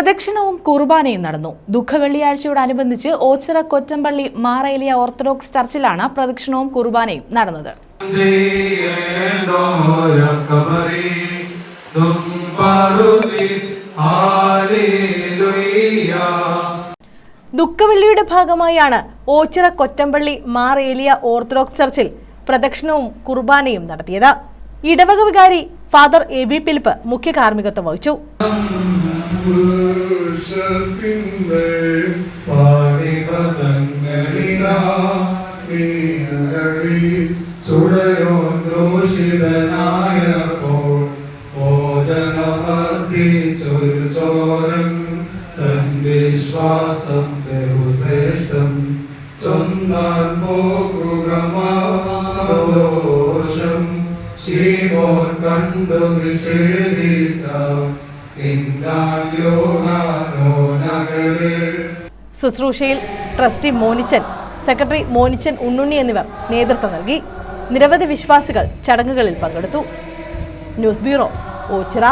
പ്രദക്ഷിണവും കുർബാനയും നടന്നു. ദുഃഖവെള്ളിയാഴ്ചയോടനുബന്ധിച്ച് ഓച്ചിറ കൊറ്റമ്പള്ളി മാറയിലിയ ഓർത്തഡോക്സ് ചർച്ചിലാണ് പ്രദക്ഷിണവും കുർബാനയും നടന്നത്. ദുഃഖവെള്ളിയുടെ ഭാഗമായാണ് ഓച്ചിറ കൊറ്റമ്പള്ളി മാർ ഓർത്തഡോക്സ് ചർച്ചിൽ പ്രദക്ഷിണവും കുർബാനയും നടത്തിയത്. ഇടവക വികാരി ഫാദർ എ ബി പിലിപ്പ് മുഖ്യ കാർമ്മികത്വം വഹിച്ചു. പുരുഷത്തിന്റെ പാടിപദങ്ങളിലാ നീയടി ചുടയോൻ ക്രൂശിതനായപ്പോൾ ഭോജനമർദ്ദിച്ചൊരു ചോരൻ തൻ വിശ്വാസം ബഹുശ്രേഷ്ഠം ചൊന്നാൻ പോകുക ദോഷം ശീമോൻ കണ്ടു നിഷേധിച്ച ശുശ്രൂഷയിൽ ട്രസ്റ്റി മോനിച്ചൻ സെക്രട്ടറി മോനിച്ചൻ ഉണ്ണുണ്ണി എന്നിവർ നേതൃത്വം നൽകി. നിരവധി വിശ്വാസികൾ ചടങ്ങുകളിൽ പങ്കെടുത്തു. News bureau Ochira.